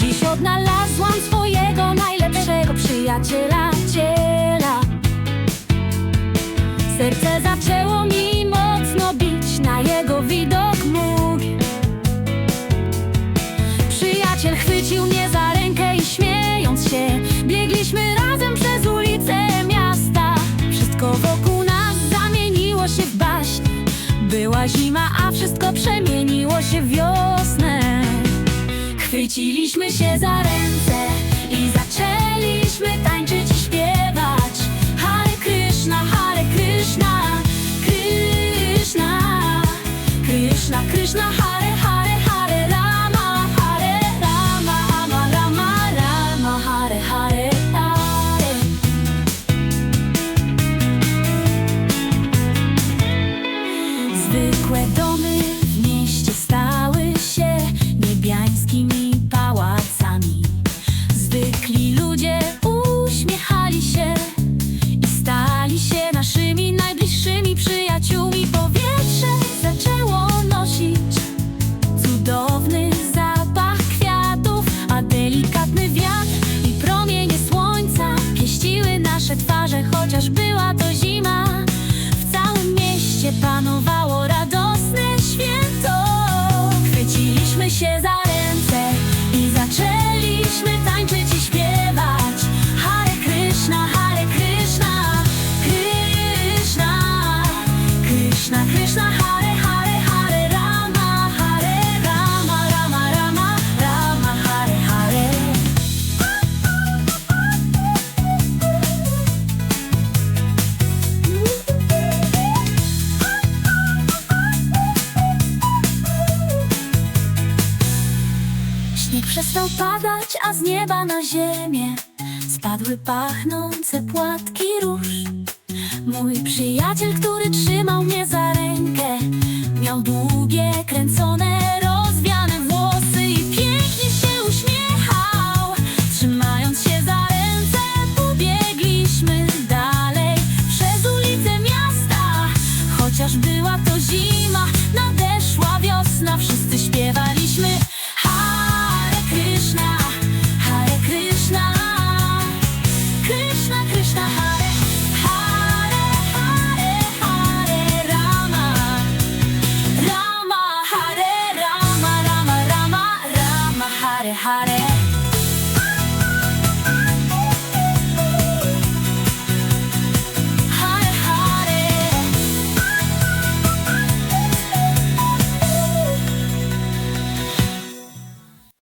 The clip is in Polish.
Dziś odnalazłam swojego najlepszego przyjaciela, ciela. Serce zaczęło mi mocno bić na jego widok mój. Przyjaciel chwycił mnie za rękę i śmiejąc się, biegliśmy razem przez ulice miasta. Wszystko wokół nas zamieniło się w baśń. Była zima, Chwyciliśmy się za ręce i zaczęliśmy tańczyć i śpiewać. Hare Krishna, Hare Krishna, Krishna, Krishna, Krishna, Hare Hare, Hare Rama, Hare Rama, Rama, Rama, Hare Hare, Hare. Zwykłe domy Hare Hare, Hare Rama, Rama, Rama, Hare Hare. Śnieg przestał padać, a z nieba na ziemię spadły pachnące płatki róż. Mój przyjaciel, który trzymał mnie za heartache.